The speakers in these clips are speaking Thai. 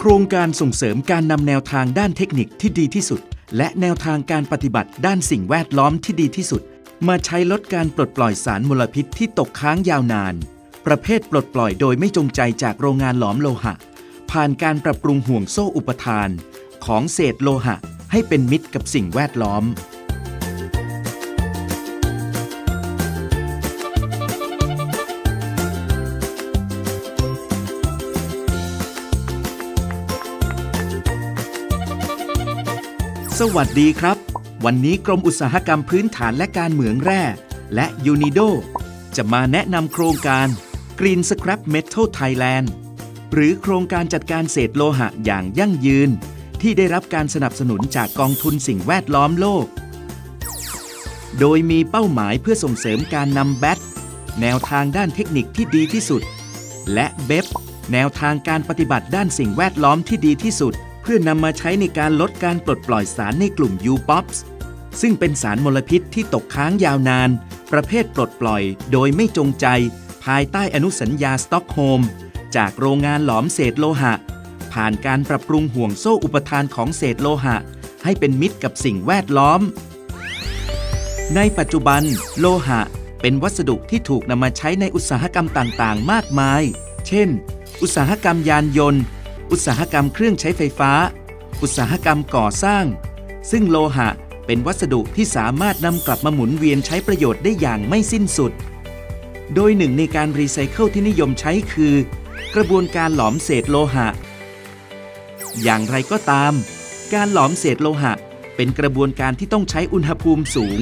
โครงการส่งเสริมการนำแนวทางด้านเทคนิคที่ดีที่สุด และแนวทางการปฏิบัติด้านสิ่งแวดล้อมที่ดีที่สุด มาใช้ลดการปลดปล่อยสารมลพิษที่ตกค้างยาวนาน ประเภทปลดปล่อยโดยไม่จงใจจากโรงงานหลอมโลหะ ผ่านการปรับปรุงห่วงโซ่อุปทาน ของเศษโลหะ ให้เป็นมิตรกับสิ่งแวดล้อม สวัสดีครับ วันนี้กรมอุตสาหกรรมพื้นฐานและการเหมืองแร่ และยูนิโดจะมาแนะนำโครงการ Green Scrap Metal Thailand หรือโครงการจัดการเศษโลหะอย่างยั่งยืน ที่ได้รับการสนับสนุนจากกองทุนสิ่งแวดล้อมโลก โดยมีเป้าหมายเพื่อส่งเสริมการนำแบตแนวทางด้านเทคนิคที่ดีที่สุด และเบฟแนวทางการปฏิบัติด้านสิ่งแวดล้อมที่ดีที่สุด พื่อนำมาใช้ในการลดการปลดปล่อยสารในกลุ่ม U-POPs ซึ่งเป็นสารมลพิษที่ตกค้างยาวนาน ประเภทปลดปล่อยโดยไม่จงใจ ภายใต้อนุสัญญาสต็อกโฮมจากโรงงานหลอมเศษโลหะ ผ่านการปรับปรุงห่วงโซ่อุปทานของเศษโลหะ ให้เป็นมิตรกับสิ่งแวดล้อม ในปัจจุบัน โลหะ เป็นวัสดุที่ถูกนำมาใช้ในอุตสาหกรรมต่างๆ มากมาย เช่น อุตสาหกรรมยานยนต์ อุตสาหกรรมเครื่องใช้ไฟฟ้า อุตสาหกรรมก่อสร้าง ซึ่งโลหะเป็นวัสดุที่สามารถนำกลับมาหมุนเวียนใช้ประโยชน์ได้อย่างไม่สิ้นสุด โดยหนึ่งในการรีไซเคิลที่นิยมใช้คือ กระบวนการหลอมเศษโลหะ อย่างไรก็ตาม การหลอมเศษโลหะ เป็นกระบวนการที่ต้องใช้อุณหภูมิสูง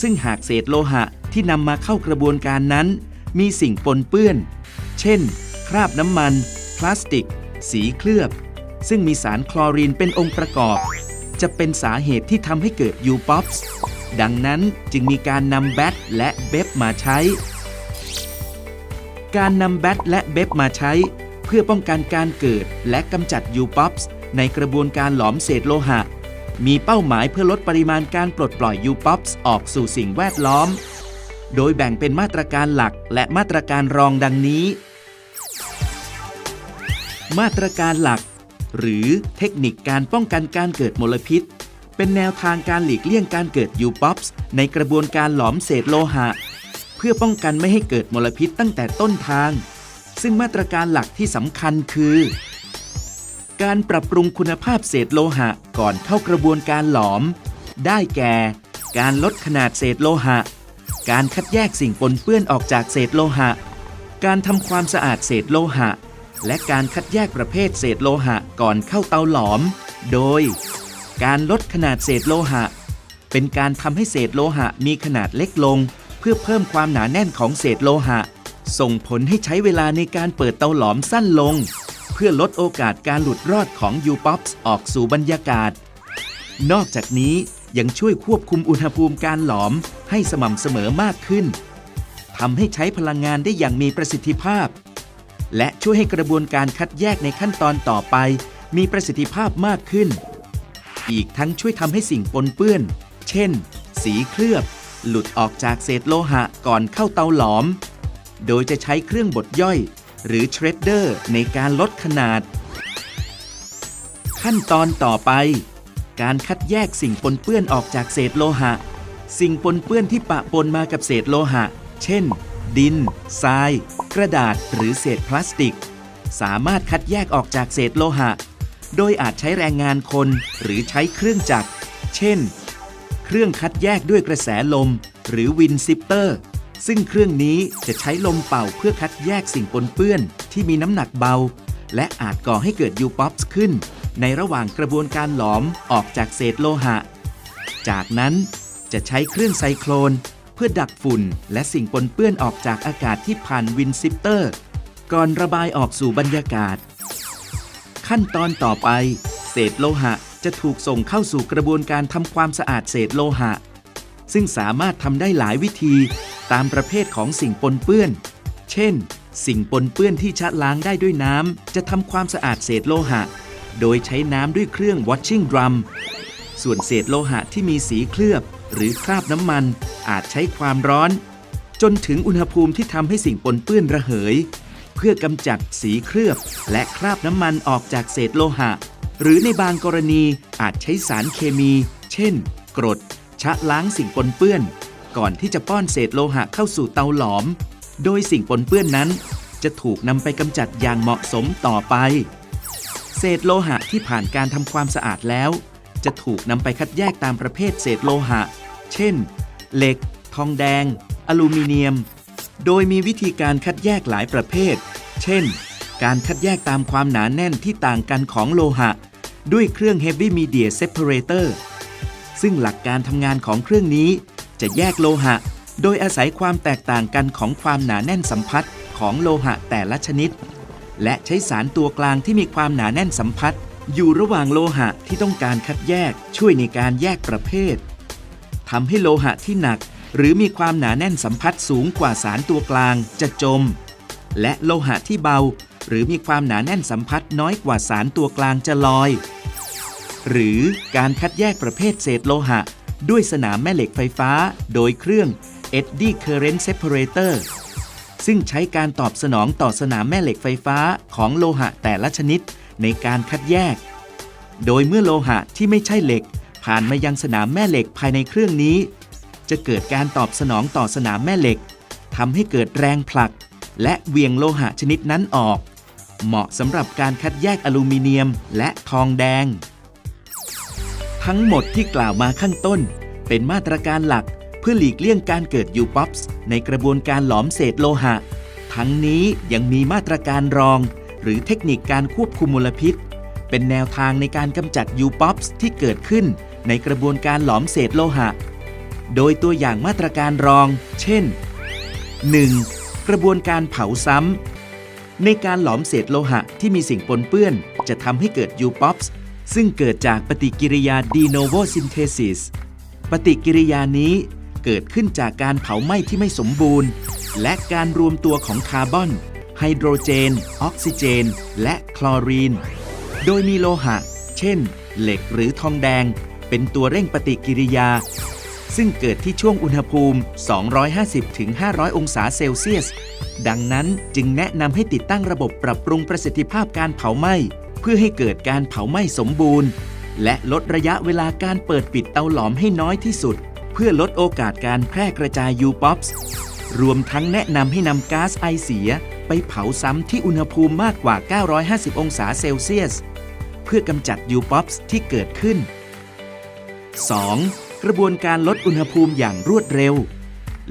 ซึ่งหากเศษโลหะที่นำมาเข้ากระบวนการนั้น มีสิ่งปนเปื้อน เช่น คราบน้ำมัน พลาสติก สีเคลือบ ซึ่งมีสารคลอรีนเป็นองค์ประกอบ จะเป็นสาเหตุที่ทำให้เกิด U-POPs ดังนั้นจึงมีการนำแบตและเบฟมาใช้ การนำแบตและเบฟมาใช้ เพื่อป้องกันการเกิดและกำจัด U-POPs ในกระบวนการหลอมเศษโลหะ มีเป้าหมายเพื่อลดปริมาณการปลดปล่อย U-POPs ออกสู่สิ่งแวดล้อม โดยแบ่งเป็นมาตรการหลักและมาตรการรองดังนี้ มาตรการหลัก หรือเทคนิคการป้องกันการเกิดมลพิษ เป็นแนวทางการหลีกเลี่ยงการเกิด U-POPs ในกระบวนการหลอมเศษโลหะ เพื่อป้องกันไม่ให้เกิดมลพิษตั้งแต่ต้นทาง ซึ่งมาตรการหลักที่สำคัญคือ การปรับปรุงคุณภาพเศษโลหะก่อนเข้ากระบวนการหลอม ได้แก่ การลดขนาดเศษโลหะ การคัดแยกสิ่งปนเปื้อนออกจากเศษโลหะ การทำความสะอาดเศษโลหะ และการคัดแยกประเภทเศษโลหะก่อนเข้าเตาหลอม โดย การลดขนาดเศษโลหะ เป็นการทำให้เศษโลหะมีขนาดเล็กลง เพื่อเพิ่มความหนาแน่นของเศษโลหะ ส่งผลให้ใช้เวลาในการเปิดเตาหลอมสั้นลง เพื่อลดโอกาสการหลุดรอดของ U-POPs ออกสู่บรรยากาศ นอกจากนี้ยังช่วยควบคุมอุณหภูมิการหลอมให้สม่ำเสมอมากขึ้นทำให้ใช้พลังงานได้อย่างมีประสิทธิภาพ และช่วยให้กระบวนการคัดแยกในขั้นตอนต่อไป มีประสิทธิภาพมากขึ้น อีกทั้งช่วยทำให้สิ่งปนเปื้อน เช่น สีเคลือบ หลุดออกจากเศษโลหะก่อนเข้าเตาหลอม โดยจะใช้เครื่องบดย่อย หรือเทรดเดอร์ในการลดขนาด ขั้นตอนต่อไป การคัดแยกสิ่งปนเปื้อนออกจากเศษโลหะ สิ่งปนเปื้อนที่ปะปนมากับเศษโลหะ เช่น ดิน ทราย กระดาษหรือเศษพลาสติก สามารถคัดแยกออกจากเศษโลหะ โดยอาจใช้แรงงานคนหรือใช้เครื่องจักร เช่น เครื่องคัดแยกด้วยกระแสลม หรือวินซิปเตอร์ ซึ่งเครื่องนี้จะใช้ลมเป่าเพื่อคัดแยกสิ่งปนเปื้อนที่มีน้ำหนักเบา และอาจก่อให้เกิด U-POPs ขึ้น ในระหว่างกระบวนการหลอมออกจากเศษโลหะ จากนั้นจะใช้เครื่องไซโครน พื่อดักฝุ่น และสิ่งปนเปื้อนออกจากอากาศที่ผ่านวินซิปเตอร์ ก่อนระบายออกสู่บรรยากาศ ขั้นตอนต่อไป เศษโลหะจะถูกส่งเข้าสู่กระบวนการทำความสะอาดเศษโลหะ ซึ่งสามารถทำได้หลายวิธีตามประเภทของสิ่งปนเปื้อน เช่น สิ่งปนเปื้อนที่ชะล้างได้ด้วยน้ำจะทำความสะอาดเศษโลหะ โดยใช้น้ำด้วยเครื่อง washing drum ส่วนเศษโลหะที่มีสีเคลือบ หรือคราบน้ำมันอาจใช้ความร้อน จนถึงอุณหภูมิที่ทำให้สิ่งปนเปื้อนระเหย เพื่อกำจัดสีเคลือบ และคราบน้ำมันออกจากเศษโลหะ หรือในบางกรณีอาจใช้สารเคมี เช่น กรด ชะล้างสิ่งปนเปื้อน ก่อนที่จะป้อนเศษโลหะเข้าสู่เตาหลอม โดยสิ่งปนเปื้อนนั้น จะถูกนำไปกำจัดอย่างเหมาะสมต่อไป เศษโลหะที่ผ่านการทำความสะอาดแล้ว จะถูกนำไปคัดแยกตามประเภทเศษโลหะ เช่น เหล็ก ทองแดง อลูมิเนียม โดยมีวิธีการคัดแยกหลายประเภท เช่น การคัดแยกตามความหนาแน่นที่ต่างกันของโลหะ ด้วยเครื่อง Heavy Media Separator ซึ่งหลักการทำงานของเครื่องนี้ จะแยกโลหะ โดยอาศัยความแตกต่างกันของความหนาแน่นสัมผัสของโลหะแต่ละชนิด และใช้สารตัวกลางที่มีความหนาแน่นสัมผัส อยู่ระหว่างโลหะที่ต้องการคัดแยกช่วยในการแยกประเภททำให้โลหะที่หนัก หรือมีความหนาแน่นสัมผัสสูงกว่าสารตัวกลางจะจม และโลหะที่เบา หรือมีความหนาแน่นสัมผัสน้อยกว่าสารตัวกลางจะลอย หรือการคัดแยกประเภทเศษโลหะ ด้วยสนามแม่เหล็กไฟฟ้า โดยเครื่อง Eddy Current Separator ซึ่งใช้การตอบสนองต่อสนามแม่เหล็กไฟฟ้าของโลหะแต่ละชนิด ในการคัดแยก โดยเมื่อโลหะที่ไม่ใช่เหล็ก ผ่านมายังสนามแม่เหล็กภายในเครื่องนี้ จะเกิดการตอบสนองต่อสนามแม่เหล็กทำให้เกิดแรงผลัก และเวียงโลหะชนิดนั้นออก เหมาะสำหรับการคัดแยกอลูมิเนียมและทองแดง ทั้งหมดที่กล่าวมาข้างต้น เป็นมาตรการหลักเพื่อหลีกเลี่ยงการเกิดยูป๊อปส์ในกระบวนการหลอมเศษโลหะ ทั้งนี้ยังมีมาตรการรอง หรือเทคนิคการควบคุมมลพิษ เป็นแนวทางในการกำจัดยูป๊อปส์ที่เกิดขึ้นในกระบวนการหลอมเศษโลหะ โดยตัวอย่างมาตรการรอง เช่น 1. กระบวนการเผาซ้ำ ในการหลอมเศษโลหะที่มีสิ่งปนเปื้อน จะทำให้เกิดยูป๊อปส์ซึ่งเกิดจากปฏิกิริยาดีโนโวซินเทซิสปฏิกิริยานี้เกิดขึ้นจากการเผาไหม้ที่ไม่สมบูรณ์ และการรวมตัวของคาร์บอน ไฮโดรเจน ออกซิเจน และคลอรีน โดยมีโลหะ เช่น เหล็กหรือทองแดง เป็นตัวเร่งปฏิกิริยา ซึ่งเกิดที่ช่วงอุณหภูมิ 250-500 องศาเซลเซียส ดังนั้นจึงแนะนำให้ติดตั้งระบบปรับปรุงประสิทธิภาพการเผาไหม้ เพื่อให้เกิดการเผาไหม้สมบูรณ์ และลดระยะเวลาการเปิดปิดเตาหลอมให้น้อยที่สุด เพื่อลดโอกาสการแพร่กระจายยูป๊อปส์ รวมทั้งแนะนำให้นำก๊าซไอเสีย ไปเผาซ้ำที่อุณหภูมิมากกว่า 950 องศาเซลเซียส เพื่อกำจัดยูป๊อปส์ที่เกิดขึ้น 2. กระบวนการลดอุณหภูมิอย่างรวดเร็ว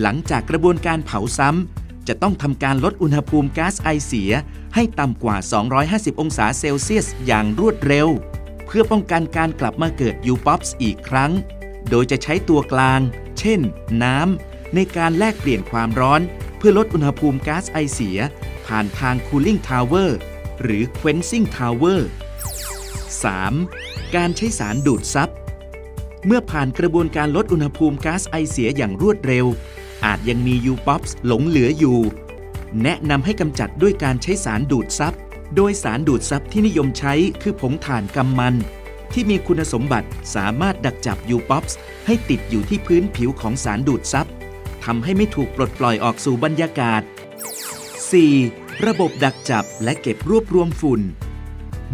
หลังจากกระบวนการเผาซ้ำ จะต้องทำการลดอุณหภูมิก๊าซไอเสีย ให้ต่ำกว่า 250 องศาเซลเซียสอย่างรวดเร็ว เพื่อป้องกันการกลับมาเกิดยูป๊อปส์อีกครั้ง โดยจะใช้ตัวกลาง เช่น น้ำ ในการแลกเปลี่ยนความร้อน เพื่อลดอุณหภูมิก๊าซไอเสีย ผ่านทาง Cooling Tower หรือ Quenching Tower 3. การใช้สารดูดซับ เมื่อผ่านกระบวนการลดอุณหภูมิก๊าซไอเสียอย่างรวดเร็ว อาจยังมียูป๊อปส์หลงเหลืออยู่ แนะนำให้กำจัดด้วยการใช้สารดูดซับ โดยสารดูดซับที่นิยมใช้คือผงถ่านกำมัน ที่มีคุณสมบัติสามารถดักจับยูป๊อปส์ให้ติดอยู่ที่พื้นผิวของสารดูดซับ ทำให้ไม่ถูกปลดปล่อยออกสู่บรรยากาศ 4. ระบบดักจับและเก็บรวบรวมฝุ่น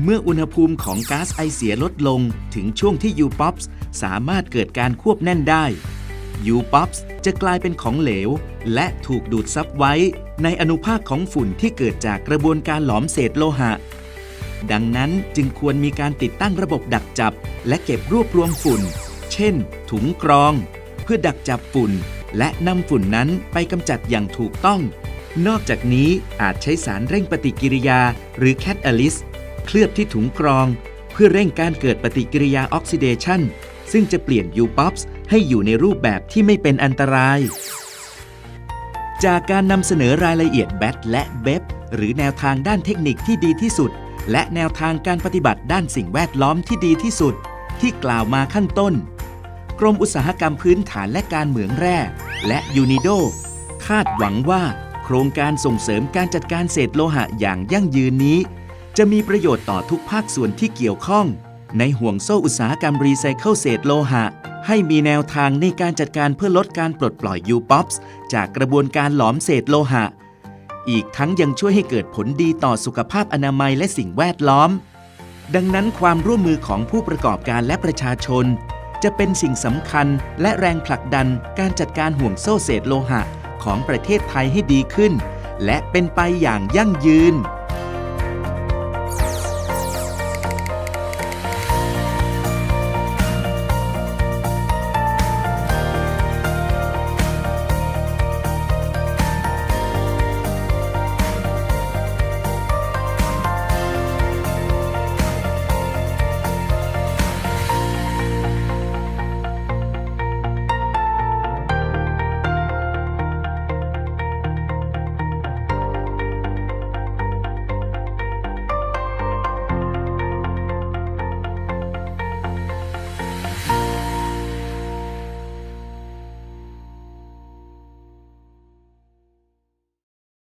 เมื่ออุณหภูมิของก๊าซไอเสียลดลงถึงช่วงที่ยูป๊อปส์สามารถเกิดการควบแน่นได้ยูป๊อปส์จะกลายเป็นของเหลว และถูกดูดซับไว้ ในอนุภาคของฝุ่นที่เกิดจากกระบวนการหลอมเศษโลหะ ดังนั้นจึงควรมีการติดตั้งระบบดักจับ และเก็บรวบรวมฝุ่น เช่น ถุงกรอง เพื่อดักจับฝุ่น และนำฝุ่นนั้นไปกำจัดอย่างถูกต้อง นอกจากนี้อาจใช้สารเร่งปฏิกิริยา หรือแคตาลิสเคลือบที่ถุงกรอง เพื่อเร่งการเกิดปฏิกิริยาออกซิเดชันซึ่งจะเปลี่ยนยูป๊อปส์ให้อยู่ในรูปแบบที่ไม่เป็นอันตราย จากการนำเสนอรายละเอียดแบตและเบบหรือแนวทางด้านเทคนิคที่ดีที่สุด และแนวทางการปฏิบัติด้านสิ่งแวดล้อมที่ดีที่สุด ที่กล่าวมาขั้นต้น กรมอุตสาหกรรมพื้นฐานและการเหมืองแร่ และยูนิโดคาดหวังว่าโครงการส่งเสริมการจัดการเศษโลหะอย่างยั่งยืนนี้ จะมีประโยชน์ต่อทุกภาคส่วนที่เกี่ยวข้อง ในห่วงโซ่อุตสาหกรรมรีไซเคิลเศษโลหะ ให้มีแนวทางในการจัดการเพื่อลดการปลดปล่อยยูป๊อปส์จากกระบวนการหลอมเศษโลหะ อีกทั้งยังช่วยให้เกิดผลดีต่อสุขภาพอนามัยและสิ่งแวดล้อม ดังนั้นความร่วมมือของผู้ประกอบการและประชาชน จะเป็นสิ่งสำคัญและแรงผลักดันการจัดการห่วงโซ่เศษโลหะของประเทศไทยให้ดีขึ้น และเป็นไปอย่างยั่งยืน